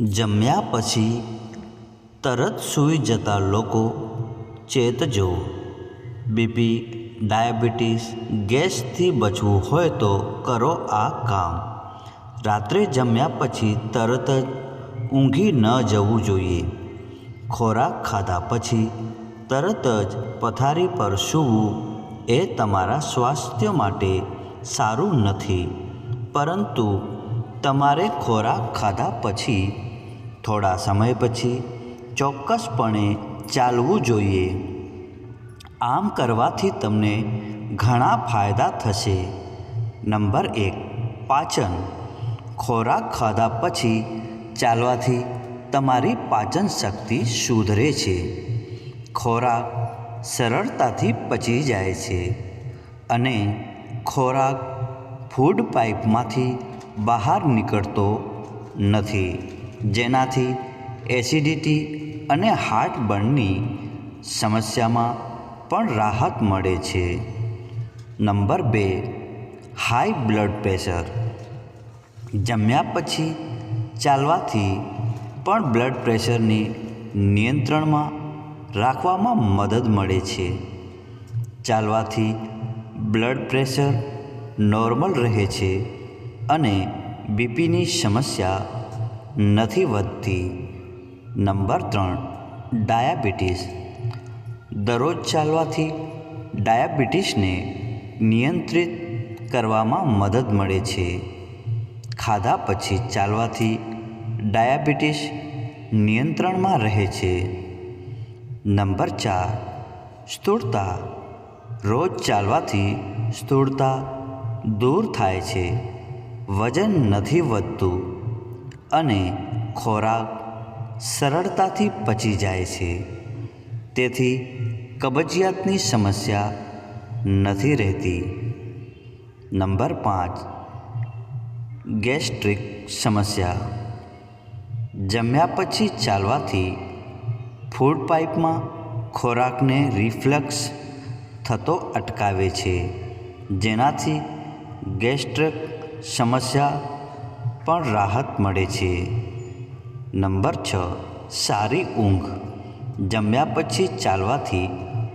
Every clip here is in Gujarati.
જમ્યા પછી તરત સૂઈ જતા લોકો ચેતજો બીપી, ડાયાબિટીસ, ગેસથી બચવું હોય તો કરો આ કામ. રાત્રે જમ્યા પછી તરત જ ઊંઘી ન જવું જોઈએ. ખોરાક ખાધા પછી તરત જ પથારી પર સૂવું એ તમારા સ્વાસ્થ્ય માટે સારું નથી. પરંતુ તમારે ખોરાક ખાધા પછી થોડા સમય પછી ચોક્કસપણે ચાલવું જોઈએ. આમ કરવાથી તમને ઘણા ફાયદા થશે. નંબર એક, પાચન. ખોરાક ખાધા પછી ચાલવાથી તમારી પાચન શક્તિ સુધરે છે. ખોરાક સરળતાથી પચી જાય છે અને ખોરાક ફૂડ પાઇપમાંથી બહાર નીકળતો નથી. જેનાથી એસિડિટી અને હાર્ટબર્નની સમસ્યામાં પણ રાહત મળે છે. નંબર બે, હાઈ બ્લડ પ્રેશર. જમ્યા પછી ચાલવાથી પણ બ્લડ પ્રેશરની નિયંત્રણમાં રાખવામાં મદદ મળે છે. ચાલવાથી બ્લડ પ્રેશર નોર્મલ રહે છે અને બીપીની સમસ્યા નથી વધતી. નંબર ત્રણ, ડાયાબિટીસ. દરરોજ ચાલવાથી ડાયાબિટીસને નિયંત્રિત કરવામાં મદદ મળે છે. ખાધા પછી ચાલવાથી ડાયાબિટીસ નિયંત્રણમાં રહે છે. નંબર ચાર, સ્થૂળતા. રોજ ચાલવાથી સ્થૂળતા દૂર થાય છે. વજન નથી વધતું. અને ખોરાક સરળતાથી પચી જાય છે. તેથી કબજિયાતની સમસ્યા નથી રહેતી. નંબર પાંચ. ગેસ્ટ્રિક સમસ્યા. જમ્યા પછી ચાલવાથી ફૂડ પાઇપમાં ખોરાકને રિફ્લક્સ થતો અટકાવે છે. જેનાથી ગેસ્ટ્રિક સમસ્યા પણ રાહત મળે છે. નંબર છ, સારી ઊંઘ. જમ્યા પછી ચાલવાથી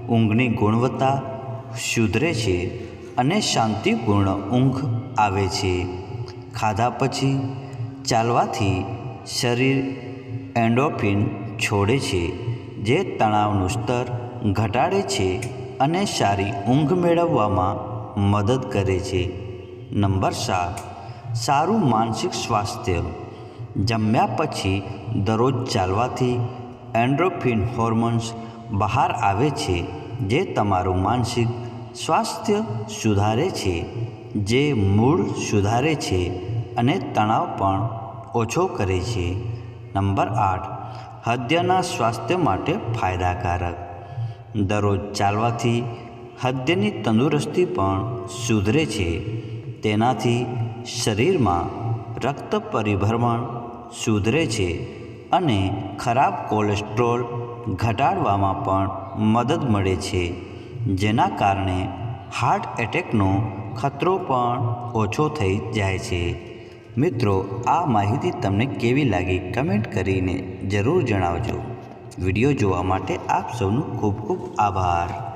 ઊંઘની ગુણવત્તા સુધરે છે અને શાંતિપૂર્ણ ઊંઘ આવે છે. ખાધા પછી ચાલવાથી શરીર એન્ડોફિન છોડે છે, જે તણાવનું સ્તર ઘટાડે છે અને સારી ઊંઘ મેળવવામાં મદદ કરે છે. નંબર સાત સારું માનસિક સ્વાસ્થ્ય. જમ્યા પછી દરરોજ ચાલવાથી એન્ડ્રોફિન હોર્મોન્સ બહાર આવે છે, જે તમારું માનસિક સ્વાસ્થ્ય સુધારે છે, જે મૂડ સુધારે છે અને તણાવ પણ ઓછો કરે છે. નંબર આઠ, હૃદયના સ્વાસ્થ્ય માટે ફાયદાકારક. દરરોજ ચાલવાથી હૃદયની તંદુરસ્તી પણ સુધરે છે. તેનાથી શરીરમાં રક્ત પરિભ્રમણ સુધરે છે અને ખરાબ કોલેસ્ટ્રોલ ઘટાડવામાં પણ મદદ મળે છે, જેના કારણે હાર્ટ એટેકનો ખતરો પણ ઓછો થઈ જાય છે. મિત્રો, આ માહિતી તમને કેવી લાગી કમેન્ટ કરીને જરૂર જણાવજો. વીડિયો જોવા માટે આપ સૌનો ખૂબ ખૂબ આભાર.